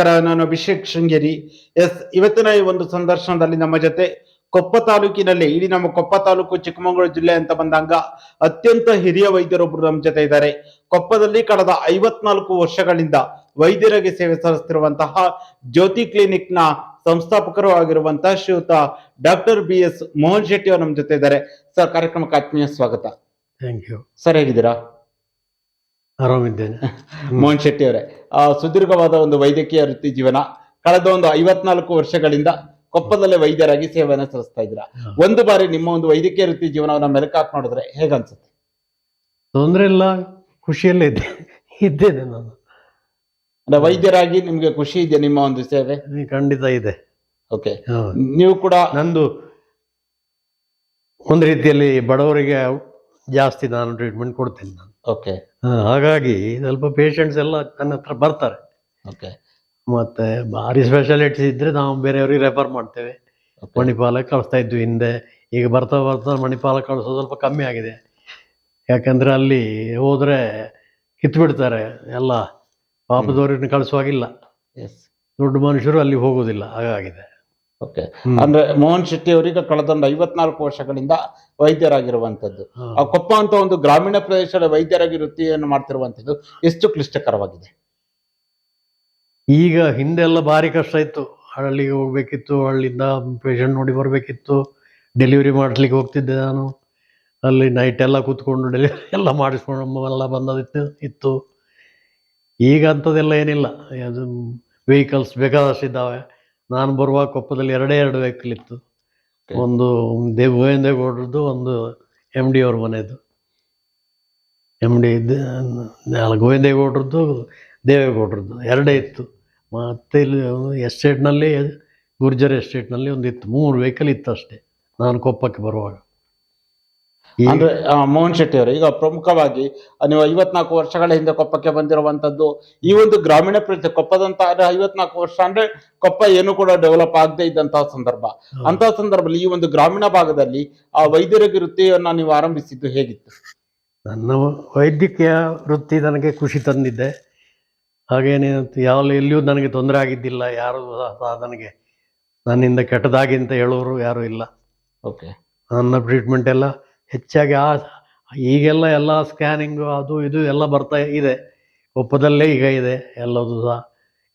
ನಮಸ್ಕಾರ ನಾನು ಅಭಿಷೇಕ್ ಶೃಂಗೇರಿ. ಎಸ್ ಇವತ್ತಿನ ಈ ಒಂದು ಸಂದರ್ಶನದಲ್ಲಿ ನಮ್ಮ ಜೊತೆ ಕೊಪ್ಪ ತಾಲೂಕಿನಲ್ಲಿ ಇಡೀ ನಮ್ಮ ಕೊಪ್ಪ ತಾಲೂಕು ಚಿಕ್ಕಮಗಳೂರು ಜಿಲ್ಲೆ ಅಂತ ಬಂದಾಗ ಅತ್ಯಂತ ಹಿರಿಯ ವೈದ್ಯರೊಬ್ಬರು ನಮ್ಮ ಜೊತೆ ಇದ್ದಾರೆ. ಕೊಪ್ಪದಲ್ಲಿ ಕಳೆದ ಐವತ್ನಾಲ್ಕು ವರ್ಷಗಳಿಂದ ವೈದ್ಯರಿಗೆ ಸೇವೆ ಸಲ್ಲಿಸುತ್ತಿರುವಂತಹ ಜ್ಯೋತಿ ಕ್ಲಿನಿಕ್ನ ಸಂಸ್ಥಾಪಕರು ಆಗಿರುವಂತಹ ಶ್ರೀಯುತ doctor B S Mohan Shetty ಅವರು ನಮ್ಮ ಜೊತೆ ಇದ್ದಾರೆ. ಸರ್ ಕಾರ್ಯಕ್ರಮಕ್ಕೆ ಆತ್ಮೀಯ ಸ್ವಾಗತ. ಥ್ಯಾಂಕ್ ಯು ಸರ್ ಹೇಗಿದ್ದೀರಾ? ಆರಾಮಿದ್ದೇನೆ. ಮೋಹನ್ ಶೆಟ್ಟಿ ಅವರೇ ಸುದೀರ್ಘವಾದ ಒಂದು ವೈದ್ಯಕೀಯ ವೃತ್ತಿ ಜೀವನ ಕಳೆದ ಒಂದು ಐವತ್ನಾಲ್ಕು ವರ್ಷಗಳಿಂದ ಕೊಪ್ಪದಲ್ಲೇ ವೈದ್ಯರಾಗಿ ಸೇವೆಯನ್ನು ಸಲ್ಲಿಸ್ತಾ ಇದ್ದೀರಾ. ಒಂದು ಬಾರಿ ನಿಮ್ಮ ಒಂದು ವೈದ್ಯಕೀಯ ವೃತ್ತಿ ಜೀವನವನ್ನ ಮೆಲುಕಾಕ್ ನೋಡಿದ್ರೆ ಹೇಗನ್ಸುತ್ತೆ ತೊಂದರೆ ಇಲ್ಲ ಖುಷಿಯಲ್ಲೇ ಇದ್ದೆ. ಇದ್ದೇನೆ ನಾನು. ಅಂದ್ರೆ ವೈದ್ಯರಾಗಿ ನಿಮ್ಗೆ ಖುಷಿ ಇದೆ ನಿಮ್ಮ ಒಂದು ಸೇವೆ? ಖಂಡಿತ ಇದೆ. ಓಕೆ. ನೀವು ಕೂಡ ನಂದು ಒಂದು ರೀತಿಯಲ್ಲಿ ಬಡವರಿಗೆ ಜಾಸ್ತಿ ನಾನು ಟ್ರೀಟ್ಮೆಂಟ್ ಕೊಡ್ತೇನೆ ನಾನು. ಓಕೆ. ಹಾಗಾಗಿ ಸ್ವಲ್ಪ ಪೇಷಂಟ್ಸ್ ಎಲ್ಲ ನನ್ನ ಹತ್ರ ಬರ್ತಾರೆ. ಓಕೆ ಮತ್ತೆ ಭಾರಿ ಸ್ಪೆಷಾಲಿಟೀಸ್ ಇದ್ರೆ ನಾವು ಬೇರೆಯವ್ರಿಗೆ ರೆಫರ್ ಮಾಡ್ತೇವೆ. ಮಣಿಪಾಲಕ್ಕೆ ಕಳಿಸ್ತಾ ಇದ್ವಿ ಹಿಂದೆ. ಈಗ ಬರ್ತಾ ಬರ್ತಾ ಮಣಿಪಾಲ ಕಳಿಸೋದು ಸ್ವಲ್ಪ ಕಮ್ಮಿ ಆಗಿದೆ. ಯಾಕಂದ್ರೆ ಅಲ್ಲಿ ಹೋದ್ರೆ ಕಿತ್ತು ಬಿಡ್ತಾರೆ ಎಲ್ಲ. ಪಾಪದವ್ರನ್ನ ಕಳಿಸುವಾಗಿಲ್ಲ. ಎಸ್ ದೊಡ್ಡ ಮನುಷ್ಯರು ಅಲ್ಲಿ ಹೋಗೋದಿಲ್ಲ ಹಾಗಾಗಿದೆ. ಓಕೆ. ಅಂದ್ರೆ ಮೋಹನ್ ಶೆಟ್ಟಿ ಅವರಿಗೆ ಕಳೆದ ಒಂದು ಐವತ್ನಾಲ್ಕು ವರ್ಷಗಳಿಂದ ವೈದ್ಯರಾಗಿರುವಂತದ್ದು ಆ ಕೊಪ್ಪ ಅಂತ ಒಂದು ಗ್ರಾಮೀಣ ಪ್ರದೇಶದ ವೈದ್ಯರಾಗಿ ವೃತ್ತಿಯನ್ನು ಮಾಡ್ತಿರುವಂತದ್ದು ಎಷ್ಟು ಕ್ಲಿಷ್ಟಕರವಾಗಿದೆ. ಈಗ ಹಿಂದೆಲ್ಲ ಭಾರಿ ಕಷ್ಟ ಇತ್ತು. ಹಳ್ಳಿಗೆ ಹೋಗ್ಬೇಕಿತ್ತು ಹಳ್ಳಿಯಿಂದ ಪೇಷಂಟ್ ನೋಡಿ ಬರಬೇಕಿತ್ತು. ಡೆಲಿವರಿ ಮಾಡ್ಲಿಕ್ಕೆ ಹೋಗ್ತಿದ್ದೆ ನಾನು. ಅಲ್ಲಿ ನೈಟ್ ಎಲ್ಲ ಕೂತ್ಕೊಂಡು ಡೆಲಿವರಿ ಎಲ್ಲ ಮಾಡಿಸ್ಕೊಂಡು ಎಲ್ಲ ಬಂದದಿತ್ತು ಇತ್ತು. ಈಗ ಅಂಥದ್ದೆಲ್ಲ ಏನಿಲ್ಲ. ಅದು ವೆಹಿಕಲ್ಸ್ ಬೇಕಾದಷ್ಟು ಇದ್ದಾವೆ ನಾನು ಬರುವ ಕೊಪ್ಪದಲ್ಲಿ ಎರಡೇ ಎರಡು ವೆಹಿಕಲ್ ಇತ್ತು. ಒಂದು ದೇವ್ ಗೋವಿಂದೇಗೌಡ್ರದ್ದು ಒಂದು ಎಂ ಡಿ ಅವ್ರ ಮನೆಯದು ಎಂ ಡಿ ಗೋವಿಂದೇಗೌಡ್ರದ್ದು ದೇವೇಗೌಡ್ರದ್ದು ಎರಡೇ ಇತ್ತು. ಮತ್ತೆ ಇಲ್ಲಿ ಎಸ್ಟೇಟ್ನಲ್ಲಿ ಗುರ್ಜರ್ ಎಸ್ಟೇಟ್ನಲ್ಲಿ ಒಂದು ಇತ್ತು ಮೂರು ವೆಹಿಕಲ್ ಇತ್ತು ಅಷ್ಟೇ. ನಾನು ಕೊಪ್ಪಕ್ಕೆ ಬರುವಾಗ. ಅಂದ್ರೆ ಮೋಹನ್ ಶೆಟ್ಟಿ ಅವರು ಈಗ ಪ್ರಮುಖವಾಗಿ ನೀವು ಐವತ್ನಾಲ್ಕು ವರ್ಷಗಳ ಹಿಂದೆ ಕೊಪ್ಪಕ್ಕೆ ಬಂದಿರುವಂತದ್ದು ಈ ಒಂದು ಗ್ರಾಮೀಣ ಪ್ರದೇಶ ಕೊಪ್ಪದಂತ ಐವತ್ನಾಲ್ಕು ವರ್ಷ ಅಂದ್ರೆ ಕೊಪ್ಪ ಏನು ಕೂಡ ಡೆವಲಪ್ ಆಗದೆ ಇದ್ದಂತಹ ಸಂದರ್ಭ. ಅಂತ ಸಂದರ್ಭದಲ್ಲಿ ಈ ಒಂದು ಗ್ರಾಮೀಣ ಭಾಗದಲ್ಲಿ ಆ ವೈದ್ಯರಿಗೆ ವೃತ್ತಿಯನ್ನ ನೀವು ಆರಂಭಿಸಿದ್ದು ಹೇಗಿತ್ತು? ನನ್ನ ವೈದ್ಯಕೀಯ ವೃತ್ತಿ ನನಗೆ ಖುಷಿ ತಂದಿದ್ದೆ. ಹಾಗೇನೇ ಯಾವ ಎಲ್ಲಿಯೂ ನನಗೆ ತೊಂದರೆ ಆಗಿದ್ದಿಲ್ಲ. ಯಾರು ಸಹ ನನಗೆ ನನ್ನಿಂದ ಕೆಟ್ಟದಾಗಿ ಅಂತ ಹೇಳೋರು ಯಾರೂ ಇಲ್ಲ. ಓಕೆ ನನ್ನ ಟ್ರೀಟ್ಮೆಂಟ್ ಎಲ್ಲ ಹೆಚ್ಚಾಗಿ ಆ ಈಗೆಲ್ಲ ಎಲ್ಲ ಸ್ಕ್ಯಾನಿಂಗು ಅದು ಇದು ಎಲ್ಲ ಬರ್ತಾ ಇದೆ. ಕೊಪ್ಪದಲ್ಲೇ ಈಗ ಇದೆ ಎಲ್ಲದು ಸಹ.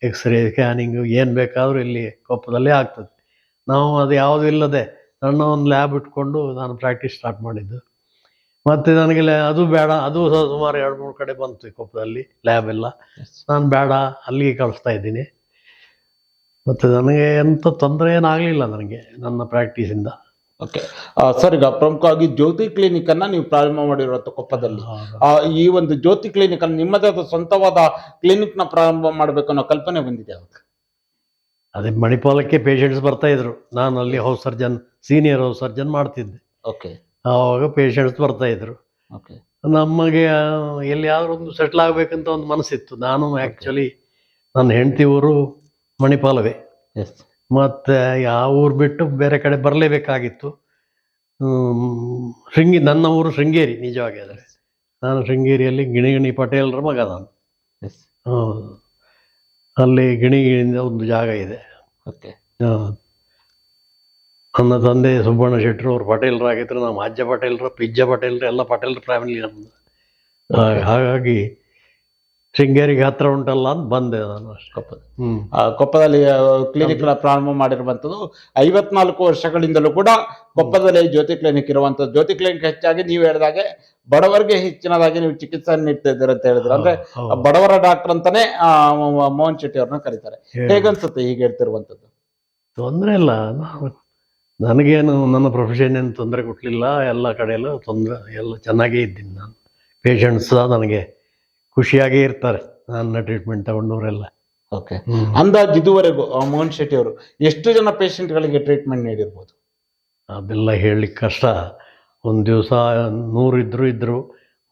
ಎಕ್ಸ್ರೇ ಸ್ಕ್ಯಾನಿಂಗು ಏನು ಬೇಕಾದರೂ ಇಲ್ಲಿ ಕೊಪ್ಪದಲ್ಲೇ ಆಗ್ತದೆ. ನಾವು ಅದು ಯಾವುದೂ ಇಲ್ಲದೆ ಸಣ್ಣ ಒಂದು ಲ್ಯಾಬ್ ಇಟ್ಕೊಂಡು ನಾನು ಪ್ರಾಕ್ಟೀಸ್ ಸ್ಟಾರ್ಟ್ ಮಾಡಿದ್ದು. ಮತ್ತು ನನಗೆ ಅದು ಬೇಡ ಅದು ಸಹ ಸುಮಾರು ಎರಡು ಮೂರು ಕಡೆ ಬಂತು ಕೊಪ್ಪದಲ್ಲಿ ಲ್ಯಾಬ್ ಎಲ್ಲ. ನಾನು ಬೇಡ ಅಲ್ಲಿಗೆ ಕಳಿಸ್ತಾ ಇದ್ದೀನಿ. ಮತ್ತು ನನಗೆ ಎಂಥ ತೊಂದರೆ ಏನಾಗಲಿಲ್ಲ ನನಗೆ ನನ್ನ ಪ್ರಾಕ್ಟೀಸಿಂದ ಓಕೆ ಸರ್ ಈಗ ಪ್ರಮುಖವಾಗಿ ಜ್ಯೋತಿ ಕ್ಲಿನಿಕ್ ಅನ್ನ ನೀವು ಪ್ರಾರಂಭ ಮಾಡಿರುವಂತ ಕೊಪ್ಪದಲ್ಲಿ. ಆ, ಈ ಒಂದು ಜ್ಯೋತಿ ಕ್ಲಿನಿಕ್ ಅನ್ನು ನಿಮ್ಮದೇ ಆದ ಸ್ವಂತವಾದ ಕ್ಲಿನಿಕ್ನ ಪ್ರಾರಂಭ ಮಾಡಬೇಕು ಅನ್ನೋ ಕಲ್ಪನೆ ಬಂದಿದೆ ಅವಾಗ ಅದೇ ಮಣಿಪಾಲಕ್ಕೆ ಪೇಷಂಟ್ಸ್ ಬರ್ತಾ ಇದ್ರು. ನಾನು ಅಲ್ಲಿ house surgeon senior house surgeon ಮಾಡ್ತಿದ್ದೆ. ಓಕೆ ಆವಾಗ ಪೇಷಂಟ್ಸ್ ಬರ್ತಾ ಇದ್ರು. ಓಕೆ ನಮಗೆ ಎಲ್ಲಿಯಾದ್ರೂ ಒಂದು ಸೆಟ್ಲ್ ಆಗಬೇಕಂತ ಒಂದು ಮನಸ್ಸಿತ್ತು. ನಾನು ಆ್ಯಕ್ಚುಲಿ ನನ್ನ ಹೆಂಡತಿ ಊರು ಮಣಿಪಾಲವೇ. ಎಸ್ ಮತ್ತು ಯಾವ ಊರು ಬಿಟ್ಟು ಬೇರೆ ಕಡೆ ಬರಲೇಬೇಕಾಗಿತ್ತು. ಶೃಂಗಿ ನನ್ನ ಊರು ಶೃಂಗೇರಿ ನಿಜವಾಗಿ ಆದರೆ. ನಾನು ಶೃಂಗೇರಿಯಲ್ಲಿ ಗಿಣಿಗಿಣಿ ಪಟೇಲ್ರ ಮಗ ನಾನು. ಅಲ್ಲಿ ಗಿಣಿಗಿಣಿಯಿಂದ ಒಂದು ಜಾಗ ಇದೆ. ಓಕೆ ಹಾಂ. ನನ್ನ ತಂದೆ ಸುಬ್ಬಣ್ಣ ಶೆಟ್ಟರು ಅವರು ಪಟೇಲ್ರಾಗಿದ್ದರು ನಮ್ಮ ಅಜ್ಜ ಪಟೇಲ್ರು ಪಿಜ್ಜ ಪಟೇಲ್ರು ಎಲ್ಲ ಪಟೇಲ್ ಫ್ಯಾಮಿಲಿ ನಮ್ಮದು ಹಾಗಾಗಿ ಶೃಂಗೇರಿಗೆ ಹತ್ರ ಉಂಟಲ್ಲ ಅಂತ ಬಂದೆ ನಾನು ಅಷ್ಟು ಕೊಪ್ಪದ ಆ, ಕೊಪ್ಪದಲ್ಲಿ ಕ್ಲಿನಿಕ್ ಪ್ರಾರಂಭ ಮಾಡಿರುವಂತದ್ದು ಐವತ್ನಾಲ್ಕು ವರ್ಷಗಳಿಂದಲೂ ಕೂಡ ಕೊಪ್ಪದಲ್ಲಿ ಜ್ಯೋತಿ ಕ್ಲಿನಿಕ್ ಇರುವಂತದ್ದು ಜ್ಯೋತಿ ಕ್ಲಿನಿಕ್ ಹೆಚ್ಚಾಗಿ ನೀವು ಹೇಳಿದಾಗೆ ಬಡವರಿಗೆ ಹೆಚ್ಚಿನದಾಗಿ ನೀವು ಚಿಕಿತ್ಸೆ ನೀಡ್ತಾ ಇದ್ದೀರ ಅಂತ ಹೇಳಿದ್ರು. ಅಂದ್ರೆ ಹೌದು, ಆ ಬಡವರ ಡಾಕ್ಟರ್ ಅಂತಾನೆ ಆ, ಮ- ಮೋಹನ್ ಶೆಟ್ಟಿ ಅವ್ರನ್ನ ಕರೀತಾರೆ. ಹೇಗನ್ಸುತ್ತೆ ಹೀಗೆ ಹೇಳ್ತಿರುವಂತದ್ದು ತೊಂದರೆ ಇಲ್ಲ. ನಾನು ನನಗೇನು ನನ್ನ ಪ್ರೊಫೆಷನ್ ಏನು ತೊಂದರೆ ಕೊಟ್ಟಲಿಲ್ಲ ಎಲ್ಲ ಕಡೆಯಲ್ಲೂ ತೊಂದರೆ ಎಲ್ಲ ಚೆನ್ನಾಗೇ ಇದ್ದೀನಿ ನಾನು. ಪೇಷಂಟ್ಸ್ ಸಹ ನನಗೆ ಖುಷಿಯಾಗೇ ಇರ್ತಾರೆ ನನ್ನ ಟ್ರೀಟ್ಮೆಂಟ್ ತಗೊಂಡವರೆಲ್ಲ. ಓಕೆ. ಅಂದಾಜು ಇದುವರೆಗೂ ಮೋಹನ್ ಶೆಟ್ಟಿ ಅವರು ಎಷ್ಟು ಜನ ಪೇಷಂಟ್ಗಳಿಗೆ ಗಳಿಗೆ ಟ್ರೀಟ್ಮೆಂಟ್ ನೀಡಿರ್ಬೋದು? ಅದೆಲ್ಲ ಹೇಳಲಿಕ್ಕೆ ಕಷ್ಟ. ಒಂದು ದಿವಸ ನೂರು ಇದ್ದರೂ ಇದ್ದರು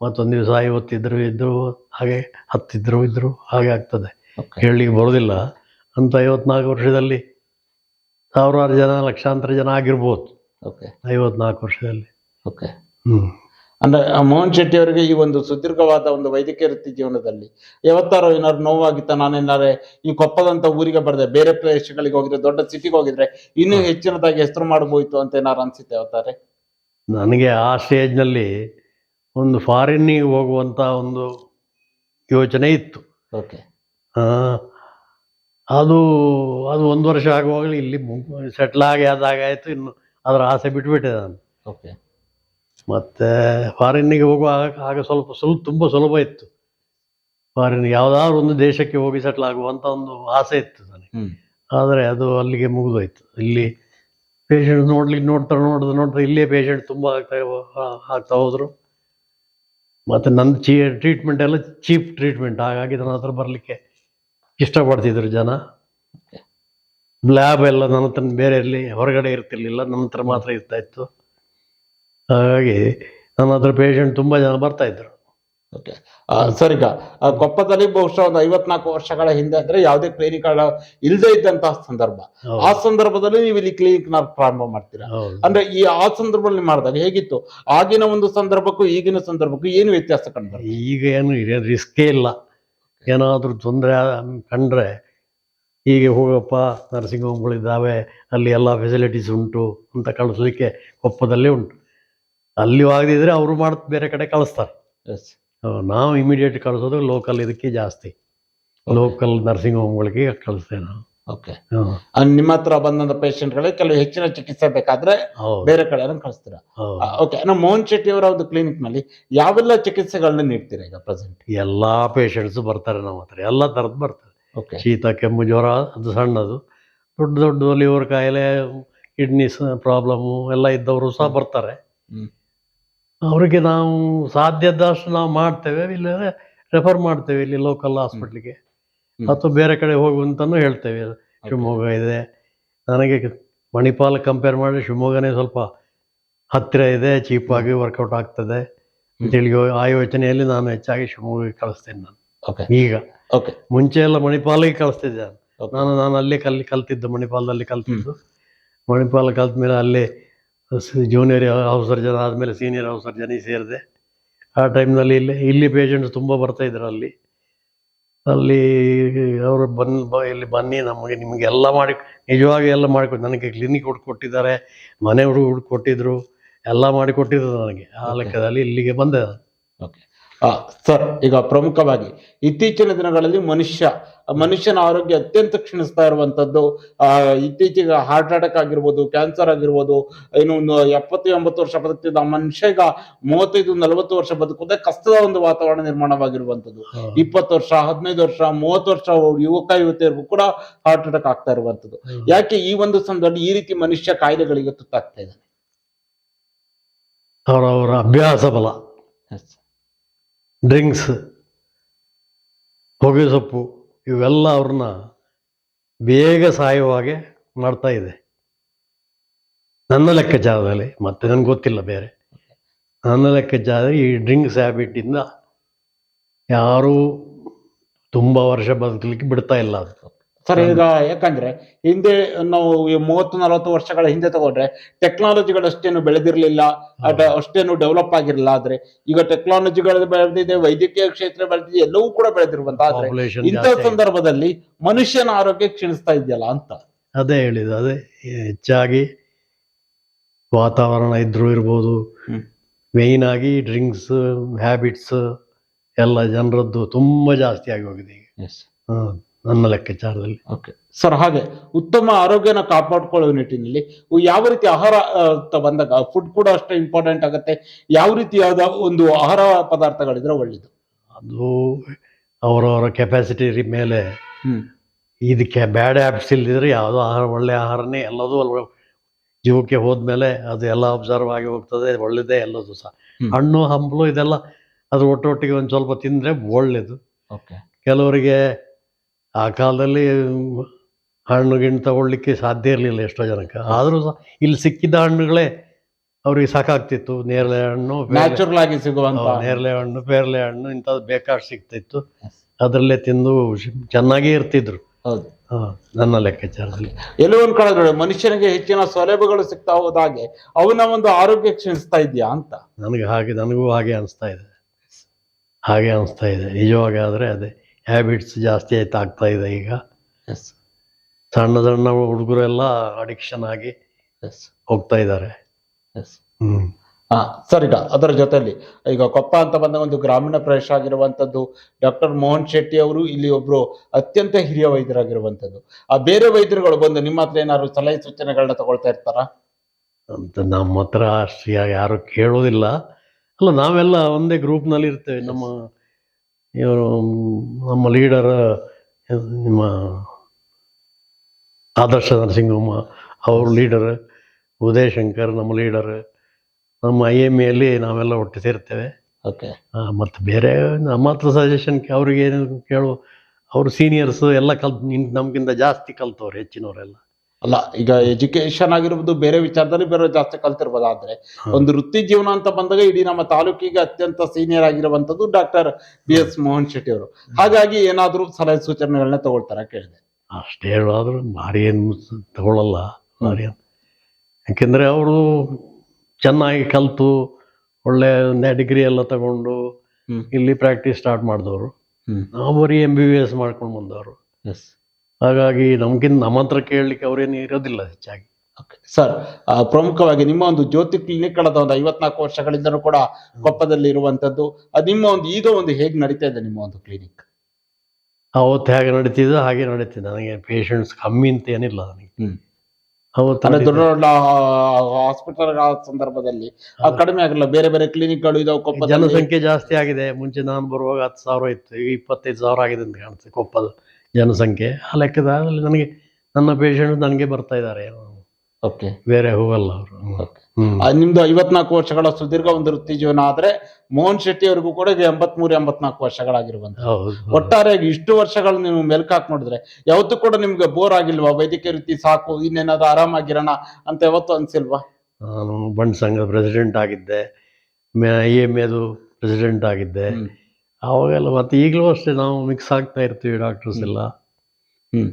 ಮತ್ತೊಂದು ದಿವಸ ಐವತ್ತಿದ್ರು ಇದ್ದರು ಹಾಗೆ ಹತ್ತಿದ್ರು ಇದ್ದರು ಹಾಗೆ ಆಗ್ತದೆ. ಹೇಳಲಿಕ್ಕೆ ಬರೋದಿಲ್ಲ. ಅಂತ ಐವತ್ನಾಲ್ಕು ವರ್ಷದಲ್ಲಿ ಸಾವಿರಾರು ಜನ ಲಕ್ಷಾಂತರ ಜನ ಆಗಿರ್ಬೋದು. ಓಕೆ ಐವತ್ನಾಲ್ಕು ವರ್ಷದಲ್ಲಿ. Okay hmm. ಅಂದ್ರೆ ಮೋಹನ್ ಶೆಟ್ಟಿ ಅವರಿಗೆ ಈ ಒಂದು ಸುದೀರ್ಘವಾದ ಒಂದು ವೈದ್ಯಕೀಯ ವೃತ್ತಿ ಜೀವನದಲ್ಲಿ ಯಾವತ್ತಾರು ಏನಾದ್ರು ನೋವಾಗಿತ್ತ ನಾನೇನಾದ್ರೆ ಈ ಕೊಪ್ಪದಂತ ಊರಿಗೆ ಬರದೆ ಬೇರೆ ಪ್ರದೇಶಗಳಿಗೆ ಹೋಗಿದ್ರೆ ದೊಡ್ಡ ಸಿಟಿಗೆ ಹೋಗಿದ್ರೆ ಇನ್ನೂ ಹೆಚ್ಚಿನದಾಗಿ ಹೆಸರು ಮಾಡಬಹುದು ಅಂತ ಏನಾರು ಅನ್ಸುತ್ತೆ ಯಾವತ್ತಾರೆ ನನಗೆ ಆ ಸ್ಟೇಜ್ನಲ್ಲಿ ಒಂದು ಫಾರಿನ್ನಿಗೆ ಹೋಗುವಂಥ ಒಂದು ಯೋಚನೆ ಇತ್ತು. ಓಕೆ ಅದು ಅದು ಒಂದು ವರ್ಷ ಆಗುವಾಗಲೇ ಇಲ್ಲಿ ಸೆಟ್ಲ್ ಆಗಿ ಅದಾಗಾಯಿತು ಇನ್ನು ಅದರ ಆಸೆ ಬಿಟ್ಬಿಟ್ಟೆ ನಾನು. ಓಕೆ ಮತ್ತು ಫಾರಿನ್ನಿಗೆ ಹೋಗುವಾಗ ಆಗ ಸ್ವಲ್ಪ ಸ್ವಲ್ಪ ತುಂಬ ಸುಲಭ ಇತ್ತು. ಫಾರಿನ್ ಯಾವುದಾದ್ರು ಒಂದು ದೇಶಕ್ಕೆ ಹೋಗಿ ಸೆಟ್ಲ್ ಆಗುವಂಥ ಒಂದು ಆಸೆ ಇತ್ತು ನನಗೆ. ಆದರೆ ಅದು ಅಲ್ಲಿಗೆ ಮುಗಿದೋಯ್ತು. ಇಲ್ಲಿ ಪೇಷಂಟ್ ನೋಡ್ಲಿಕ್ಕೆ ನೋಡ್ತಾ ನೋಡಿದ್ರೆ ನೋಡ್ತಾ ಇಲ್ಲೇ ಪೇಷಂಟ್ ತುಂಬ ಆಗ್ತಾ ಆಗ್ತಾ ಹೋದರು. ಮತ್ತು ನನ್ನ ಚೀ ಟ್ರೀಟ್ಮೆಂಟ್ ಎಲ್ಲ ಚೀಪ್ ಟ್ರೀಟ್ಮೆಂಟ್ ಹಾಗಾಗಿ ನನ್ನ ಹತ್ರ ಬರಲಿಕ್ಕೆ ಇಷ್ಟಪಡ್ತಿದ್ರು ಜನ. ಲ್ಯಾಬ್ ಎಲ್ಲ ನನ್ನ ಹತ್ರ ಬೇರೆ ಇರಲಿ ಹೊರಗಡೆ ಇರ್ತಿರ್ಲಿಲ್ಲ ನನ್ನ ಹತ್ರ ಮಾತ್ರ ಇರ್ತಾ ಇತ್ತು. ಹಾಗಾಗಿ ನನ್ನ ಹತ್ರ ಪೇಷಂಟ್ ತುಂಬ ಜನ ಬರ್ತಾ ಇದ್ರು. ಓಕೆ ಸರ್ ಈಗ ಕೊಪ್ಪದಲ್ಲಿ ಬಹುಶಃ ಒಂದು ಐವತ್ನಾಲ್ಕು ವರ್ಷಗಳ ಹಿಂದೆ ಅಂದ್ರೆ ಯಾವುದೇ ಕ್ಲಿನಿಕ್ ಇಲ್ಲದೆ ಇದ್ದಂತಹ ಸಂದರ್ಭ. ಆ ಸಂದರ್ಭದಲ್ಲಿ ನೀವು ಇಲ್ಲಿ ಕ್ಲಿನಿಕ್ನ ಪ್ರಾರಂಭ ಮಾಡ್ತೀರಾ? ಅಂದ್ರೆ ಈ ಆ ಸಂದರ್ಭದಲ್ಲಿ ಮಾಡಿದಾಗ ಹೇಗಿತ್ತು? ಆಗಿನ ಒಂದು ಸಂದರ್ಭಕ್ಕೂ ಈಗಿನ ಸಂದರ್ಭಕ್ಕೂ ಏನು ವ್ಯತ್ಯಾಸ ಕಂಡು ಈಗ ಏನು ರಿಸ್ಕೇ ಇಲ್ಲ. ಏನಾದರೂ ತೊಂದರೆ ಕಂಡ್ರೆ ಹೀಗೆ ಹೋಗಪ್ಪ ನರ್ಸಿಂಗ್ ಹೋಮ್ಗಳಿದ್ದಾವೆ ಅಲ್ಲಿ ಎಲ್ಲ ಫೆಸಿಲಿಟೀಸ್ ಉಂಟು ಅಂತ ಕಳಿಸ್ಲಿಕ್ಕೆ ಕೊಪ್ಪದಲ್ಲೇ ಉಂಟು. ಅಲ್ಲಿ ಆಗದಿದ್ರೆ ಅವರು ಮಾಡ್ ಬೇರೆ ಕಡೆ ಕಳಿಸ್ತಾರೆ. ನಾವು ಇಮಿಡಿಯೇಟ್ ಕಳಿಸೋದು ಲೋಕಲ್ ಇದಕ್ಕೆ ಜಾಸ್ತಿ. ಲೋಕಲ್ ನರ್ಸಿಂಗ್ ಹೋಮ್ಗಳಿಗೆ ಕಳಿಸ್ತೇವೆ ನಾವು. ಓಕೆ. ನಿಮ್ಮ ಹತ್ರ ಬಂದಂತ ಪೇಷಂಟ್ಗಳಿಗೆ ಕೆಲವು ಹೆಚ್ಚಿನ ಚಿಕಿತ್ಸೆ ಬೇಕಾದ್ರೆ ಬೇರೆ ಕಡೆ ಕಳಿಸ್ತೀರಾ? ಓಕೆ ನಮ್ಮ ಮೋಹನ್ ಶೆಟ್ಟಿ ಅವರ ಒಂದು ಕ್ಲಿನಿಕ್ನಲ್ಲಿ ಯಾವೆಲ್ಲ ಚಿಕಿತ್ಸೆಗಳನ್ನ ನೀಡ್ತೀರಾ ಈಗ ಪ್ರೆಸೆಂಟ್ ಎಲ್ಲಾ ಪೇಷಂಟ್ಸ್ ಬರ್ತಾರೆ ನಮ್ಮ ಹತ್ರ. ಎಲ್ಲ ತರದ್ ಬರ್ತಾರೆ. ಓಕೆ ಶೀತ ಕೆಮ್ಮು ಜ್ವರ ಅದು ಸಣ್ಣದು. ದೊಡ್ಡ ದೊಡ್ಡ ಲಿವರ್ ಕಾಯಿಲೆ ಕಿಡ್ನಿಸ್ ಪ್ರಾಬ್ಲಮ್ ಎಲ್ಲ ಇದ್ದವರು ಸಹ ಬರ್ತಾರೆ. ಅವರಿಗೆ ನಾವು ಸಾಧ್ಯದಷ್ಟು ನಾವು ಮಾಡ್ತೇವೆ ಇಲ್ಲದ್ರೆ ರೆಫರ್ ಮಾಡ್ತೇವೆ ಇಲ್ಲಿ ಲೋಕಲ್ ಹಾಸ್ಪಿಟ್ಲಿಗೆ ಮತ್ತು ಅಥವಾ ಬೇರೆ ಕಡೆ ಹೋಗುವಂತನೂ ಹೇಳ್ತೇವೆ. ಶಿವಮೊಗ್ಗ ಇದೆ. ನನಗೆ ಮಣಿಪಾಲ್ ಕಂಪೇರ್ ಮಾಡಿ ಶಿವಮೊಗ್ಗನೇ ಸ್ವಲ್ಪ ಹತ್ತಿರ ಇದೆ ಚೀಪಾಗಿ ವರ್ಕೌಟ್ ಆಗ್ತದೆ. ಅಂತೇಳಿ ಆ ಯೋಚನೆಯಲ್ಲಿ ನಾನು ಹೆಚ್ಚಾಗಿ ಶಿವಮೊಗ್ಗಕ್ಕೆ ಕಳಿಸ್ತೇನೆ ನಾನು. ಈಗ ಓಕೆ ಮುಂಚೆ ಎಲ್ಲ ಮಣಿಪಾಲಿಗೆ ಕಳಿಸ್ತಿದ್ದೆ. ನಾನು. ನಾನು ಅಲ್ಲೇ ಕಲ್ಲಿ ಕಲ್ತಿದ್ದು ಮಣಿಪಾಲದಲ್ಲಿ ಕಲ್ತಿದ್ದು. ಮಣಿಪಾಲ ಕಲ್ತ ಮೇಲೆ ಅಲ್ಲೇ ಜೂನಿಯರ್ ಹೌಸ್ ಸರ್ಜನ್ ಆದಮೇಲೆ ಸೀನಿಯರ್ ಹೌಸ್ ಜನ ಸೇರಿದೆ ಆ ಟೈಮ್ನಲ್ಲಿ ಇಲ್ಲಿ ಇಲ್ಲಿ ಪೇಷಂಟ್ಸ್ ತುಂಬ ಬರ್ತಾ ಇದ್ರು ಅಲ್ಲಿ ಅಲ್ಲಿ ಅವರು ಬಂದು ಬ- ಇಲ್ಲಿ ಬನ್ನಿ ನಮಗೆ ನಿಮಗೆ ಎಲ್ಲ ಮಾಡಿ ನಿಜವಾಗಿ ಎಲ್ಲ ಮಾಡಿಕೊಟ್ಟು ನನಗೆ ಕ್ಲಿನಿಕ್ ಹುಡ್ಕೊಟ್ಟಿದ್ದಾರೆ ಮನೆ ಹುಡುಗ ಹುಡ್ಕೊಟ್ಟಿದ್ರು ಎಲ್ಲ ಮಾಡಿ ಕೊಟ್ಟಿದ್ರು ನನಗೆ ಆ. ಲೆಕ್ಕದಲ್ಲಿ ಇಲ್ಲಿಗೆ ಬಂದೆ. ಓಕೆ ಸರ್ ಈಗ ಪ್ರಮುಖವಾಗಿ ಇತ್ತೀಚಿನ ದಿನಗಳಲ್ಲಿ ಮನುಷ್ಯ ಮನುಷ್ಯನ ಆರೋಗ್ಯ ಅತ್ಯಂತ ಕ್ಷೀಣಿಸ್ತಾ ಇರುವಂತದ್ದು ಆ ಇತ್ತೀಚೆಗೆ ಹಾರ್ಟ್ ಅಟ್ಯಾಕ್ ಆಗಿರ್ಬೋದು ಕ್ಯಾನ್ಸರ್ ಆಗಿರ್ಬೋದು ಏನು ಒಂದು ಎಪ್ಪತ್ತು ಎಂಬತ್ತು ವರ್ಷ ಬದುಕ್ತಿದ್ದ ಮನುಷ್ಯಗ ಮೂವತ್ತೈದು ನಲವತ್ತು ವರ್ಷ ಬದುಕುವುದೇ ಕಷ್ಟದ ಒಂದು ವಾತಾವರಣ ನಿರ್ಮಾಣವಾಗಿರುವಂತದ್ದು ಇಪ್ಪತ್ತು ವರ್ಷ ಹದಿನೈದು ವರ್ಷ ಮೂವತ್ತು ವರ್ಷ ಯುವಕ ಯುವತಿಯರಿಗೂ ಕೂಡ ಹಾರ್ಟ್ ಅಟ್ಯಾಕ್ ಆಗ್ತಾ ಇರುವಂತದ್ದು ಯಾಕೆ ಈ ಒಂದು ಸಂದರ್ಭದಲ್ಲಿ ಈ ರೀತಿ ಮನುಷ್ಯ ಕಾಯಿಲೆಗಳಿಗೆ ತುತ್ತಾಗ್ತಾ ಇದ್ದಾನೆ? ಅವರವರ ಅಭ್ಯಾಸ ಬಲ. ಡ್ರಿಂಕ್ಸ್ ಹೊಗೆ ಸೊಪ್ಪು ಇವೆಲ್ಲ ಅವ್ರನ್ನ ಬೇಗ ಸಾಯುವ ಹಾಗೆ ಮಾಡ್ತಾ ಇದೆ. ನನ್ನ ಲೆಕ್ಕಾಚಾರದಲ್ಲಿ ಮತ್ತೆ ನನಗೆ ಗೊತ್ತಿಲ್ಲ ಬೇರೆ. ನನ್ನ ಲೆಕ್ಕಾಚಾರ ಈ ಡ್ರಿಂಕ್ಸ್ ಹ್ಯಾಬಿಟಿಂದ ಯಾರೂ ತುಂಬ ವರ್ಷ ಬದುಕಲಿಕ್ಕೆ ಬಿಡ್ತಾ ಇಲ್ಲ ಅದು. ಸರ್ ಈಗ ಯಾಕಂದ್ರೆ ಹಿಂದೆ ನಾವು ಮೂವತ್ತು ನಲವತ್ತು ವರ್ಷಗಳ ಹಿಂದೆ ತಗೊಂಡ್ರೆ ಟೆಕ್ನಾಲಜಿಗಳು ಅಷ್ಟೇನು ಬೆಳೆದಿರ್ಲಿಲ್ಲ ಅಷ್ಟೇನು ಡೆವಲಪ್ ಆಗಿರಲಿಲ್ಲ. ಆದ್ರೆ ಈಗ ಟೆಕ್ನಾಲಜಿಗಳು ಬೆಳೆದಿದೆ ವೈದ್ಯಕೀಯ ಕ್ಷೇತ್ರ ಬೆಳೆದಿದೆ ಎಲ್ಲವೂ ಕೂಡ ಬೆಳೆದಿರುವಂತ ಆದ್ರೆ ಇಂಥ ಸಂದರ್ಭದಲ್ಲಿ ಮನುಷ್ಯನ ಆರೋಗ್ಯ ಕ್ಷೀಣಿಸ್ತಾ ಇದೆಯಲ್ಲ ಅಂತ. ಅದೇ ಹೇಳಿದ್ದು ಅದೇ ಹೆಚ್ಚಾಗಿ ವಾತಾವರಣ ಇದ್ರೂ ಇರ್ಬೋದು ಮೇನ್ ಮೇಯ್ನ್ ಆಗಿ ಡ್ರಿಂಕ್ಸ್ ಹ್ಯಾಬಿಟ್ಸ್ ಎಲ್ಲ ಜನರದ್ದು ತುಂಬಾ ಜಾಸ್ತಿ ಆಗಿ ಹೋಗಿದೆ ಈಗ. ಹ, ನನ್ನ ಲೆಕ್ಕಾಚಾರದಲ್ಲಿ. ಓಕೆ ಸರ್ ಹಾಗೆ ಉತ್ತಮ ಆರೋಗ್ಯನ ಕಾಪಾಡ್ಕೊಳ್ಳೋ ನಿಟ್ಟಿನಲ್ಲಿ ಯಾವ ರೀತಿ ಆಹಾರ ಬಂದಾಗ ಫುಡ್ ಕೂಡ ಅಷ್ಟೇ ಇಂಪಾರ್ಟೆಂಟ್ ಆಗುತ್ತೆ. ಯಾವ ರೀತಿಯಾದ ಒಂದು ಆಹಾರ ಪದಾರ್ಥಗಳಿದ್ರೆ ಒಳ್ಳೇದು? ಅದು ಅವರವರ ಕೆಪಾಸಿಟಿ ಮೇಲೆ ಇದಕ್ಕೆ ಬ್ಯಾಡ್ ಆ್ಯಪ್ಸ್ ಇಲ್ಲದಿದ್ರೆ ಯಾವುದೋ ಆಹಾರ ಒಳ್ಳೆ ಆಹಾರನೇ ಎಲ್ಲದೂ ಜೀವಕ್ಕೆ ಹೋದ್ಮೇಲೆ ಅದು ಎಲ್ಲ ಅಬ್ಸರ್ವ್ ಆಗಿ ಹೋಗ್ತದೆ ಒಳ್ಳೇದೇ ಎಲ್ಲದು ಸಹ. ಹಣ್ಣು ಹಂಪಲು ಇದೆಲ್ಲ ಅದು ಒಟ್ಟೊಟ್ಟಿಗೆ ಒಂದು ಸ್ವಲ್ಪ ತಿಂದರೆ ಒಳ್ಳೇದು. ಓಕೆ ಕೆಲವರಿಗೆ ಆ ಕಾಲದಲ್ಲಿ ಹಣ್ಣು ಗಿಣ್ಣು ತಗೊಳ್ಳಿಕ್ಕೆ ಸಾಧ್ಯ ಇರಲಿಲ್ಲ ಎಷ್ಟೋ ಜನಕ್ಕೆ. ಆದರೂ ಸಹ ಇಲ್ಲಿ ಸಿಕ್ಕಿದ್ದ ಹಣ್ಣುಗಳೇ ಅವ್ರಿಗೆ ಸಾಕಾಗ್ತಿತ್ತು. ನೇರಳೆ ಹಣ್ಣು ನ್ಯಾಚುರಲ್ ಆಗಿ ಸಿಗುವಂತ ನೇರಳೆ ಹಣ್ಣು ಪೇರಳೆ ಹಣ್ಣು ಇಂಥದ್ದು ಬೇಕಾಷ್ಟು ಸಿಗ್ತಿತ್ತು. ಅದರಲ್ಲೇ ತಿಂದು ಚೆನ್ನಾಗೇ ಇರ್ತಿದ್ರು. ಹೌದು. ನನ್ನ ಲೆಕ್ಕಾಚಾರದಲ್ಲಿ. ಎಲ್ಲೋ ಒಂದು ನೋಡಿ ಮನುಷ್ಯನಿಗೆ ಹೆಚ್ಚಿನ ಸೌಲಭ್ಯಗಳು ಸಿಗ್ತಾ ಹೋದಾಗೆ ಅವನ ಒಂದು ಆರೋಗ್ಯ ಕ್ಷೀಣಿಸ್ತಾ ಇದೆಯಾ ಅಂತ? ನನಗೆ ಹಾಗೆ ನನಗೂ ಹಾಗೆ ಅನಿಸ್ತಾ ಇದೆ. ಹಾಗೆ ಅನಿಸ್ತಾ ಇದೆ. ನಿಜವಾಗಿ ಆದರೆ ಅದೇ. ಹ್ಯಾಬಿಟ್ಸ್ ಜಾಸ್ತಿ ಆಯ್ತು ಆಗ್ತಾ ಇದೆ ಈಗ. ಸಣ್ಣ ಸಣ್ಣ ಹುಡುಗರೆಲ್ಲ ಅಡಿಕ್ಷನ್ ಆಗಿ ಹೋಗ್ತಾ ಇದ್ದಾರೆ. ಹ್ಞೂ ಹಾಂ ಸರ್ ಈಗ ಅದರ ಜೊತೆಯಲ್ಲಿ ಈಗ ಕೊಪ್ಪ ಅಂತ ಬಂದ ಒಂದು ಗ್ರಾಮೀಣ ಪ್ರದೇಶ ಆಗಿರುವಂತದ್ದು ಡಾಕ್ಟರ್ ಮೋಹನ್ ಶೆಟ್ಟಿ ಅವರು ಇಲ್ಲಿ ಒಬ್ರು ಅತ್ಯಂತ ಹಿರಿಯ ವೈದ್ಯರಾಗಿರುವಂಥದ್ದು ಆ ಬೇರೆ ವೈದ್ಯರುಗಳು ಬಂದು ನಿಮ್ಮ ಹತ್ರ ಏನಾದ್ರು ಸಲಹೆ ಸೂಚನೆಗಳನ್ನ ತಗೊಳ್ತಾ ಇರ್ತಾರ? ಅಂತ ನಮ್ಮ ಹತ್ರ ಯಾರು ಕೇಳೋದಿಲ್ಲ. ಅಲ್ಲ ನಾವೆಲ್ಲ ಒಂದೇ ಗ್ರೂಪ್ನಲ್ಲಿ ಇರ್ತೇವೆ ನಮ್ಮ ಇವರು ನಮ್ಮ ಲೀಡರ್ ನಿಮ್ಮ ಆದರ್ಶ ನರಸಿಂಹಮ್ಮ ಅವ್ರ ಲೀಡರ್ ಉದಯ ಶಂಕರ್ ನಮ್ಮ ಲೀಡರ್ ನಮ್ಮ ಐ ಎಂ ಎಲ್ಲಿ ನಾವೆಲ್ಲ ಒಟ್ಟು ಸೇರ್ತೇವೆ. ಓಕೆ. ಹಾಂ ಮತ್ತು ಬೇರೆ ನಮ್ಮ ಹತ್ರ ಸಜೆಷನ್ ಅವ್ರಿಗೆ ಏನು ಕೇಳು ಅವರು ಸೀನಿಯರ್ಸು ಎಲ್ಲ ಕಲ್ತು ನಮಗಿಂತ ಜಾಸ್ತಿ ಕಲ್ತವ್ರು ಹೆಚ್ಚಿನವರೆಲ್ಲ. ಅಲ್ಲ ಈಗ ಎಜುಕೇಶನ್ ಆಗಿರ್ಬೋದು ಬೇರೆ ವಿಚಾರದಲ್ಲಿ ಬೇರೆ ಜಾಸ್ತಿ ಕಲ್ತಿರ್ಬೋದು. ಆದ್ರೆ ಒಂದು ವೃತ್ತಿ ಜೀವನ ಅಂತ ಬಂದಾಗ ಇಡೀ ನಮ್ಮ ತಾಲೂಕಿಗೆ ಅತ್ಯಂತ ಸೀನಿಯರ್ ಆಗಿರುವಂತದ್ದು doctor B S Mohan Shetty ಅವರು. ಹಾಗಾಗಿ ಏನಾದ್ರೂ ಸಲಹೆ ಸೂಚನೆಗಳನ್ನ ತಗೊಳ್ತಾರ ಕೇಳಿದೆ. ಅಷ್ಟೇ ಹೇಳಾದ್ರು ಮಾರಿ ಏನು ತಗೊಳ್ಳಲ್ಲ ಭಾರಿ ಏನ್- ಯಾಕೆಂದ್ರೆ ಅವರು ಚೆನ್ನಾಗಿ ಕಲ್ತು ಒಳ್ಳೆ ಡಿಗ್ರಿ ಎಲ್ಲ ತಗೊಂಡು ಇಲ್ಲಿ ಪ್ರಾಕ್ಟೀಸ್ ಸ್ಟಾರ್ಟ್ ಮಾಡಿದವರು. ನಾವು ಬರೀ ಎಂ ಬಿ ಬಿ ಎಸ್ ಮಾಡ್ಕೊಂಡು ಬಂದವರು. ಎಸ್ ಹಾಗಾಗಿ ನಮ್ಗಿಂತ ನಮ್ಮ ಹತ್ರ ಕೇಳಲಿಕ್ಕೆ ಅವರೇನು ಇರೋದಿಲ್ಲ ಹೆಚ್ಚಾಗಿ. ಸರ್ ಪ್ರಮುಖವಾಗಿ ನಿಮ್ಮ ಒಂದು ಜ್ಯೋತಿ ಕ್ಲಿನಿಕ್ ಕಳೆದ ಒಂದು ಐವತ್ನಾಲ್ಕು ವರ್ಷಗಳಿಂದಲೂ ಕೂಡ ಕೊಪ್ಪದಲ್ಲಿ ಇರುವಂತದ್ದು ಅದು ನಿಮ್ಮ ಒಂದು ಈಗ ಒಂದು ಹೇಗೆ ನಡೀತಾ ಇದೆ ನಿಮ್ಮ ಒಂದು ಕ್ಲಿನಿಕ್? ಅವತ್ತು ಹೇಗೆ ನಡೀತಿದ್ದು ಹಾಗೆ ನಡೀತಿದೆ. ನನಗೆ ಪೇಷಂಟ್ಸ್ ಕಮ್ಮಿ ಅಂತ ಏನಿಲ್ಲ ನನಗೆ. ದೊಡ್ಡ. ದೊಡ್ಡ ಹಾಸ್ಪಿಟಲ್ ಸಂದರ್ಭದಲ್ಲಿ ಕಡಿಮೆ ಆಗಲ್ಲ. ಬೇರೆ ಬೇರೆ ಕ್ಲಿನಿಕ್ಗಳು ಇದಾವೆ ಕೊಪ್ಪದಲ್ಲಿ. ಜನಸಂಖ್ಯೆ ಜಾಸ್ತಿ ಆಗಿದೆ. ಮುಂಚೆ ನಾನು ಬರುವಾಗ ಹತ್ತು ಸಾವಿರ ಇತ್ತು. ಈಗ ಇಪ್ಪತ್ತೈದು ಸಾವಿರ ಆಗಿದೆ ಅಂತ ಕಾಣುತ್ತೆ ಕೊಪ್ಪದ. ಜನಸಂಖ್ಯೆ ಆ ಲೆಕ್ಕದಲ್ಲಿ ನನಗೆ ನನ್ನ ಪೇಷಂಟ್ ನನಗೆ ಬರ್ತಾ ಇದ್ದಾರೆ. ಓಕೆ ಬೇರೆ ಹೋಗಲ್ಲ ಅವರು. ನಿಮ್ದು ಐವತ್ನಾಲ್ಕು ವರ್ಷಗಳ ಸುದೀರ್ಘ ಒಂದು ವೃತ್ತಿ ಜೀವನ ಆದ್ರೆ ಮೋಹನ್ ಶೆಟ್ಟಿ ಅವ್ರಿಗೂ ಕೂಡ ಈಗ ಎಂಬತ್ಮೂರು ಎಂಬತ್ನಾಲ್ಕು ವರ್ಷಗಳಾಗಿರುವಂತ ಹೌದು. ಒಟ್ಟಾರೆಯಾಗಿ ಇಷ್ಟು ವರ್ಷಗಳು ನೀವು ಮೆಲ್ಕಾಕ್ ಹಾಕಿ ನೋಡಿದ್ರೆ ಯಾವತ್ತೂ ಕೂಡ ನಿಮ್ಗೆ ಬೋರ್ ಆಗಿಲ್ವಾ? ವೈದ್ಯಕೀಯ ವೃತ್ತಿ ಸಾಕು ಇನ್ನೇನಾದ್ರು ಆರಾಮಾಗಿರೋಣ ಅಂತ ಯಾವತ್ತೂ ಅನ್ಸಿಲ್ವಾ? ನಾನು ಬಂಡ್ ಸಂಘ ಪ್ರೆಸಿಡೆಂಟ್ ಆಗಿದ್ದೆ. ಐ ಎಂ ಎದು ಪ್ರೆಸಿಡೆಂಟ್ ಆಗಿದ್ದೆ. ಹ್ಮ್. ಅವಾಗೆಲ್ಲ ಮತ್ತೆ ಈಗಲೂ ಅಷ್ಟೇ ನಾವು ಮಿಕ್ಸ್ ಆಗ್ತಾ ಇರ್ತೀವಿ ಡಾಕ್ಟರ್ಸ್ ಎಲ್ಲ. ಹ್ಮ್.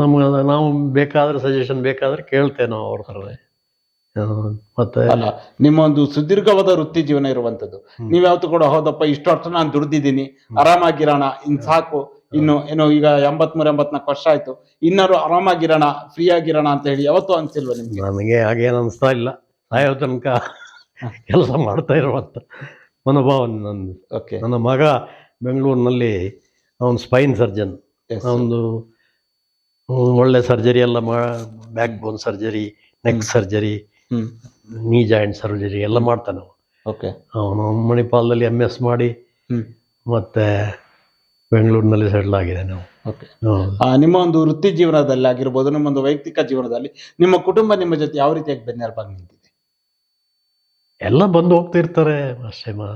ನಮ್ಗೆ ನಾವು ಬೇಕಾದ್ರೆ ಸಜೆಷನ್ ಬೇಕಾದ್ರೆ ಕೇಳ್ತೇವೆ ನಾವು ಅವ್ರ ಆ, ಮತ್ತೆ ಅಲ್ಲ ನಿಮ್ಮ ಒಂದು ಸುದೀರ್ಘವಾದ ವೃತ್ತಿ ಜೀವನ ಇರುವಂತದ್ದು. ನೀವ್ ಯಾವತ್ತು ಕೂಡ ಹೌದಪ್ಪ ಇಷ್ಟು ವರ್ಷ ನಾನು ದುಡ್ದಿದ್ದೀನಿ ಆರಾಮಾಗಿರೋಣ ಇನ್ ಸಾಕು. ಇನ್ನು ಏನೋ ಈಗ ಎಂಬತ್ಮೂರು ಎಂಬತ್ನಾಲ್ಕು ವರ್ಷ ಆಯ್ತು. ಇನ್ನಾರು ಆರಾಮಾಗಿರೋಣ ಫ್ರೀ ಆಗಿರೋಣ ಅಂತ ಹೇಳಿ ಯಾವತ್ತೂ ಅನ್ಸಿಲ್ವಾ ನಿಮ್ಗೆ? ನನಗೆ ಹಾಗೇನು ಅನಿಸ್ತಾ ಇಲ್ಲ. ಸಾಯೋ ತನಕ ಕೆಲಸ ಮಾಡ್ತಾ ಇರುವಂತ. ಮನೋಭಾವ ನನ್ನ ಓಕೆ ನನ್ನ ಮಗ ಬೆಂಗಳೂರಿನಲ್ಲಿ ಅವನು ಸ್ಪೈನ್ ಸರ್ಜನ್ ಅವನು ಒಳ್ಳೆ ಸರ್ಜರಿ ಎಲ್ಲ ಮಾ back bone surgery neck surgery knee joint surgery ಎಲ್ಲ ಮಾಡ್ತಾನೆ ಅವನು. ಓಕೆ ಅವನು ಮಣಿಪಾಲದಲ್ಲಿ ಎಂ ಎಸ್ ಮಾಡಿ ಮತ್ತೆ ಬೆಂಗಳೂರಿನಲ್ಲಿ ಸೆಟ್ಲ್ ಆಗಿದೆ ನಾವು. ಓಕೆ ಆ, ನಿಮ್ಮ ಒಂದು ವೃತ್ತಿ ಜೀವನದಲ್ಲಿ ಆಗಿರ್ಬೋದು ನಿಮ್ಮ ಒಂದು ವೈಯಕ್ತಿಕ ಜೀವನದಲ್ಲಿ ನಿಮ್ಮ ಕುಟುಂಬ ನಿಮ್ಮ ಜೊತೆ ಯಾವ ರೀತಿಯಾಗಿ ಬೆನ್ನೆಲುಬಾಗಿ ನಿಂತಿದೆ? ಎಲ್ಲ ಬಂದು ಹೋಗ್ತಿರ್ತಾರೆ ಅಷ್ಟೇ ಮಾ.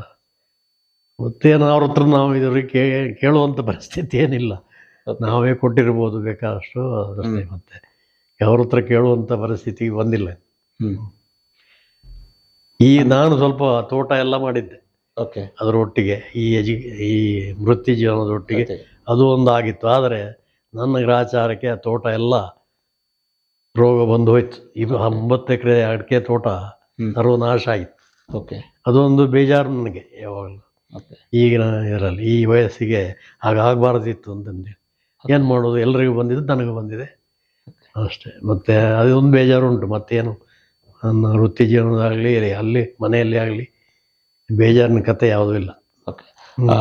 ಮತ್ತೇನು ಅವ್ರ ಹತ್ರ ನಾವು ಇದ್ರಿಗೆ ಕೇ ಕೇಳುವಂಥ ಪರಿಸ್ಥಿತಿ ಏನಿಲ್ಲ. ನಾವೇ ಕೊಟ್ಟಿರ್ಬೋದು ಬೇಕಾದಷ್ಟು ಅದಷ್ಟೇ ಮತ್ತೆ. ಅವ್ರ ಹತ್ರ ಕೇಳುವಂಥ ಪರಿಸ್ಥಿತಿ ಬಂದಿಲ್ಲ. ಈ ನಾನು ಸ್ವಲ್ಪ ತೋಟ ಎಲ್ಲ ಮಾಡಿದ್ದೆ. ಓಕೆ. ಅದರೊಟ್ಟಿಗೆ ಈ ಎಜು ಈ ವೃತ್ತಿ ಜೀವನದೊಟ್ಟಿಗೆ ಅದು. ಒಂದು ಆಗಿತ್ತು. ಆದರೆ ನನ್ನ ಗ್ರಾಚಾರಕ್ಕೆ ಆ ತೋಟ ಎಲ್ಲ ರೋಗ ಬಂದು ಹೋಯ್ತು. ಇದು ಒಂಬತ್ತು ಎಕರೆ ಅಡಿಕೆ ತೋಟ. ಸರ್ವನಾಶ ಆಯಿತು. ಓಕೆ ಅದೊಂದು ಬೇಜಾರು ನನಗೆ ಯಾವಾಗಲೂ ಓಕೆ ಈಗಿನ ಇದರಲ್ಲಿ ಈ ವಯಸ್ಸಿಗೆ ಹಾಗಾಗಬಾರ್ದಿತ್ತು ಅಂತಂದೇಳಿ ಏನು ಮಾಡೋದು? ಎಲ್ರಿಗೂ ಬಂದಿದ್ದು ನನಗೂ ಬಂದಿದೆ. ಅಷ್ಟೇ. ಮತ್ತು ಅದೊಂದು ಬೇಜಾರು ಉಂಟು ಮತ್ತೇನು? ನನ್ನ ವೃತ್ತಿ ಜೀವನದಾಗಲಿ ಅಲ್ಲಿ ಮನೆಯಲ್ಲಿ ಆಗಲಿ ಬೇಜಾರಿನ ಕತೆ ಯಾವುದೂ ಇಲ್ಲ. ಓಕೆ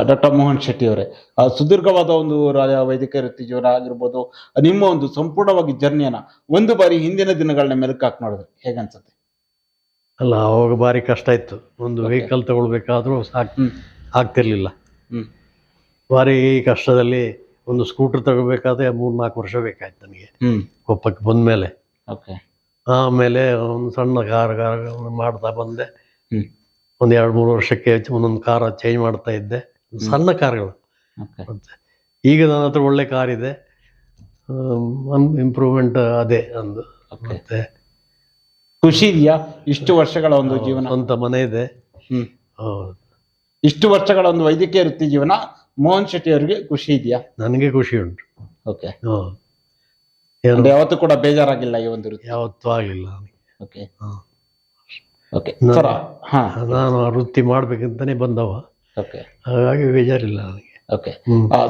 ಡಾಕ್ಟರ್ ಮೋಹನ್ ಶೆಟ್ಟಿ ಅವರೇ ಸುದೀರ್ಘವಾದ ಒಂದು ರಾಜ ವೈದ್ಯಕೀಯ ವೃತ್ತಿ ಜೀವನ ಆಗಿರ್ಬೋದು ನಿಮ್ಮ ಒಂದು ಸಂಪೂರ್ಣವಾಗಿ ಜರ್ನಿಯನ್ನ ಒಂದು ಬಾರಿ ಹಿಂದಿನ ದಿನಗಳನ್ನ ಮೆಲುಕು ಹಾಕಿ ನೋಡಿದ್ರೆ ಹೇಗನ್ಸುತ್ತೆ? ಅಲ್ಲ ಅವಾಗ ಭಾರಿ ಕಷ್ಟ ಇತ್ತು. ಒಂದು ವೆಹಿಕಲ್ ತಗೊಳ್ಬೇಕಾದ್ರೂ ಸಾಕು. ಆಗ್ತಿರ್ಲಿಲ್ಲ. ಭಾರಿ ಕಷ್ಟದಲ್ಲಿ ಒಂದು ಸ್ಕೂಟರ್ ತಗೋಬೇಕಾದ್ರೆ ಮೂರು ನಾಲ್ಕು ವರ್ಷ ಬೇಕಾಯ್ತು ನನಗೆ. ಕೊಪ್ಪಕ್ಕೆ ಬಂದಮೇಲೆ. ಆಮೇಲೆ ಒಂದು ಸಣ್ಣ ಕಾರ್ ಕಾರ್ ಮಾಡ್ತಾ ಬಂದೆ. ಒಂದು ಎರಡು ಮೂರು ವರ್ಷಕ್ಕೆ ಒಂದೊಂದು ಕಾರ್ ಚೇಂಜ್ ಮಾಡ್ತಾ ಇದ್ದೆ. ಸಣ್ಣ ಕಾರ್ಗಳು ಈಗ ನನ್ನ ಹತ್ರ ಒಳ್ಳೆ ಕಾರ್ ಇದೆ. ಇಂಪ್ರೂವ್ಮೆಂಟ್ ಅದೇ ಅಂದು ಮತ್ತೆ ಖುಷಿ ಇದೆಯಾ? ಇಷ್ಟು ವರ್ಷಗಳ ಒಂದು ಜೀವನ. ಸ್ವಂತ ಮನೆ ಇದೆ. ಹ್ಮ್. ಹೌದು. ಇಷ್ಟು ವರ್ಷಗಳ ಒಂದು ವೈದ್ಯಕೀಯ ವೃತ್ತಿ ಜೀವನ ಮೋಹನ್ ಶೆಟ್ಟಿ ಅವರಿಗೆ ಖುಷಿ ಇದೆಯಾ? ನನಗೆ ಖುಷಿ ಉಂಟು. ಓಕೆ. ಹ್ಮ್. ಏನು? ಅಂದ್ರೆ ಯಾವತ್ತೂ ಕೂಡ ಬೇಜಾರಾಗಿಲ್ಲ ಈ ಒಂದು ವೃತ್ತಿ? ಯಾವತ್ತೂ ಆಗಿಲ್ಲ ನನಗೆ. ಓಕೆ. ಹ್ಮ್. ಓಕೆ. ನಾನು- ಸರ್ ಹಾ. ನಾನು ಆ ವೃತ್ತಿ ಮಾಡ್ಬೇಕಂತಾನೆ ಬಂದವ. ಓಕೆ. ಹಾಗಾಗಿ ಬೇಜಾರಿಲ್ಲ ನನಗೆ. ಓಕೆ.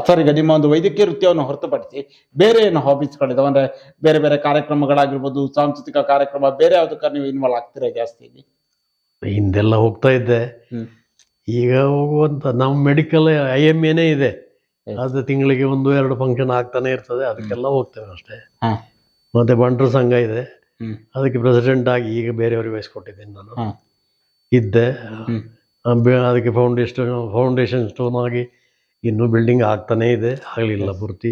ಸರ್ ಈಗ ನಿಮ್ಮ ಒಂದು ವೈದ್ಯಕೀಯ ವೃತ್ತಿಯನ್ನು ಹೊರತುಪಡಿಸಿ ಬೇರೆ ಏನು ಹಾಬೀಸ್ಗಳಿದಾವೆ ಅಂದ್ರೆ ಬೇರೆ ಬೇರೆ ಕಾರ್ಯಕ್ರಮಗಳಾಗಿರ್ಬೋದು ಸಾಂಸ್ಕೃತಿಕ ಕಾರ್ಯಕ್ರಮ ಬೇರೆ ಯಾವ್ದಕ್ಕ ನೀವು ಇನ್ವಾಲ್ವ್ ಆಗ್ತೀರಾ ಜಾಸ್ತಿ ಹಿಂದೆಲ್ಲ ಹೋಗ್ತಾ ಇದ್ದೆ. ಈಗ ಹೋಗುವಂತ ನಮ್ಮ ಮೆಡಿಕಲ್ ಐ ಎಂ ಎನೇ ಇದೆ. ಅದು ತಿಂಗಳಿಗೆ ಒಂದು ಎರಡು ಫಂಕ್ಷನ್ ಆಗ್ತಾನೆ ಇರ್ತದೆ. ಅದಕ್ಕೆಲ್ಲ ಹೋಗ್ತೇವೆ ಅಷ್ಟೇ. ಮತ್ತೆ ಬಂಟ್ರ ಸಂಘ ಇದೆ. ಅದಕ್ಕೆ ಪ್ರೆಸಿಡೆಂಟ್ ಆಗಿ ಈಗ ಬೇರೆಯವ್ರಿಗೆ ವಹಿಸ್ಕೊಟ್ಟಿದ್ದೀನಿ ನಾನು. ಇದ್ದೆ. ಅದಕ್ಕೆ ಫೌಂಡೇಶನ್ ಫೌಂಡೇಶನ್ ಸ್ಟೋನ್ ಆಗಿ ಇನ್ನೂ ಬಿಲ್ಡಿಂಗ್ ಆಗ್ತಾನೇ ಇದೆ ಆಗಲಿಲ್ಲ ಪೂರ್ತಿ.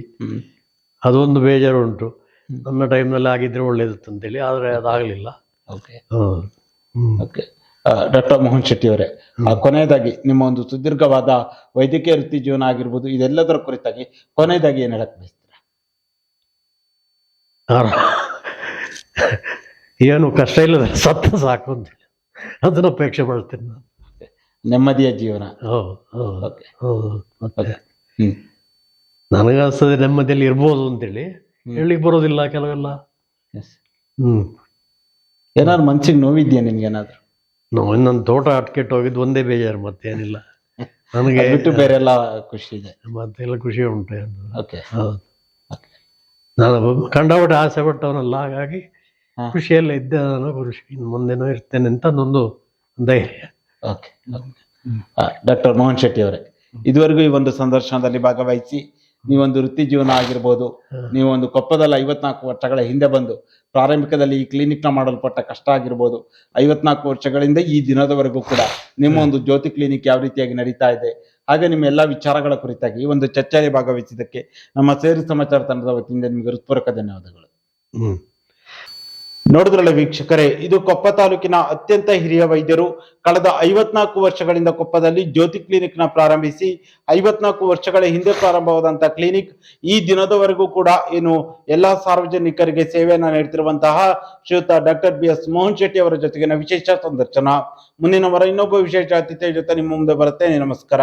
ಅದೊಂದು ಬೇಜಾರು ಉಂಟು ನಮ್ಮ ನನ್ನ ಟೈಮ್ನಲ್ಲಿ ಆಗಿದ್ರೆ ಒಳ್ಳೇದು ಅಂತೇಳಿ ಆದರೆ ಅದಾಗಲಿಲ್ಲ ಓಕೆ ಹ್ಞೂ ಓಕೆ ಡಾಕ್ಟರ್ ಮೋಹನ್ ಶೆಟ್ಟಿ ಅವರೇ ಕೊನೆಯದಾಗಿ ನಿಮ್ಮ ಒಂದು ಸುದೀರ್ಘವಾದ ವೈದ್ಯಕೀಯ ವೃತ್ತಿ ಜೀವನ ಆಗಿರ್ಬೋದು ಇದೆಲ್ಲದರ ಕುರಿತಾಗಿ ಕೊನೆಯದಾಗಿ ಏನು ಹೇಳಕ್ಕೆ ಬಯಸ್ತೀರಾ? ಏನು ಕಷ್ಟ ಇಲ್ಲದ ಸತ್ತ ಸಾಕು ಅಂತ ಅದನ್ನು ಅಪೇಕ್ಷೆ ಪಡ್ತೀನಿ ನಾನು. ನೆಮ್ಮದಿಯ ಜೀವನ. ಹೌದು ಹೌದು ಓಕೆ ಹೌದು ಮತ್ತೆ ಹ್ಮ್. ನನಗನ್ಸ್ತದೆ ನೆಮ್ಮದಿಯಲ್ಲಿ ಇರ್ಬೋದು ಅಂತೇಳಿ ಹೇಳಿಕ್ ಬರೋದಿಲ್ಲ ಕೆಲವೆಲ್ಲ. ಹ್ಮ್. ಏನಾದ್ರು ಮನ್ಸಿಗೆ ನೋವಿದ್ಯಾ ನಿಮ್ಗೆ ಏನಾದ್ರು? ನಾವು ಇನ್ನೊಂದು ತೋಟ ಅಟ್ಕೆಟ್ಟು ಹೋಗಿದ್ದು ಒಂದೇ ಬೇಜಾರು ಮತ್ತೇನಿಲ್ಲ. ನನಗೆ ಬಿಟ್ಟು ಬೇರೆ ಎಲ್ಲ ಖುಷಿ ಇದೆ. ಮತ್ತೆಲ್ಲ ಖುಷಿ ಉಂಟು. ಓಕೆ ಹೌದು. ನಾನು ಕಂಡಪಟ್ಟೆ ಆಸೆ ಪಟ್ಟವನಲ್ಲ ಹಾಗಾಗಿ. ಖುಷಿಯಲ್ಲೇ ಇದ್ದೆ ನಾನು ಖುಷಿ ಇನ್ನು ಮುಂದೆನೂ ಇರ್ತೇನೆ ಅಂತ ನನ್ನೊಂದು ಧೈರ್ಯ. ಓಕೆ ಡಾಕ್ಟರ್ ಮೋಹನ್ ಶೆಟ್ಟಿ ಅವರೇ ಇದುವರೆಗೂ ಈ ಒಂದು ಸಂದರ್ಶನದಲ್ಲಿ ಭಾಗವಹಿಸಿ ನೀವೊಂದು ವೃತ್ತಿ ಜೀವನ ಆಗಿರ್ಬೋದು. ನೀವೊಂದು ಕೊಪ್ಪದಲ್ಲಿ ಐವತ್ನಾಲ್ಕು ವರ್ಷಗಳ ಹಿಂದೆ ಬಂದು ಪ್ರಾರಂಭಿಕದಲ್ಲಿ ಈ ಕ್ಲಿನಿಕ್ನ ಮಾಡಲ್ಪಟ್ಟ ಕಷ್ಟ ಆಗಿರ್ಬೋದು ಐವತ್ನಾಲ್ಕು ವರ್ಷಗಳಿಂದ ಈ ದಿನದವರೆಗೂ ಕೂಡ ನಿಮ್ಮ ಒಂದು ಜ್ಯೋತಿ ಕ್ಲಿನಿಕ್ ಯಾವ ರೀತಿಯಾಗಿ ನಡೀತಾ ಇದೆ ಹಾಗೆ ನಿಮ್ಮ ಎಲ್ಲಾ ವಿಚಾರಗಳ ಕುರಿತಾಗಿ ಈ ಒಂದು ಚರ್ಚೆಯಲ್ಲಿ ಭಾಗವಹಿಸಿದ್ದಕ್ಕೆ ನಮ್ಮ ಸೇರಿ ಸಮಾಚಾರ ತಂಡದ ವತಿಯಿಂದ ನಿಮಗೆ ಹೃತ್ಪೂರ್ವಕ ಧನ್ಯವಾದಗಳು. ಹ್ಮ್. ನೋಡಿದ್ರಲ್ಲ ವೀಕ್ಷಕರೇ, ಇದು ಕೊಪ್ಪ ತಾಲೂಕಿನ ಅತ್ಯಂತ ಹಿರಿಯ ವೈದ್ಯರು ಕಳೆದ ಐವತ್ನಾಲ್ಕು ವರ್ಷಗಳಿಂದ ಕೊಪ್ಪದಲ್ಲಿ ಜ್ಯೋತಿ ಕ್ಲಿನಿಕ್ನ ಪ್ರಾರಂಭಿಸಿ, ಐವತ್ನಾಲ್ಕು ವರ್ಷಗಳ ಹಿಂದೆ ಪ್ರಾರಂಭವಾದಂತಹ ಕ್ಲಿನಿಕ್ ಈ ದಿನದವರೆಗೂ ಕೂಡ ಏನು ಎಲ್ಲಾ ಸಾರ್ವಜನಿಕರಿಗೆ ಸೇವೆಯನ್ನ ನೀಡುತ್ತಿರುವಂತಹ ಶ್ರೀಯುತ doctor B S Mohan Shetty ಅವರ ಜೊತೆಗಿನ ವಿಶೇಷ ಸಂದರ್ಶನ. ಮುಂದಿನ ವಾರ ಇನ್ನೊಬ್ಬ ವಿಶೇಷ ಅತಿಥಿಯ ಜೊತೆ ನಿಮ್ಮ ಮುಂದೆ ಬರುತ್ತೆ ನಮಸ್ಕಾರ.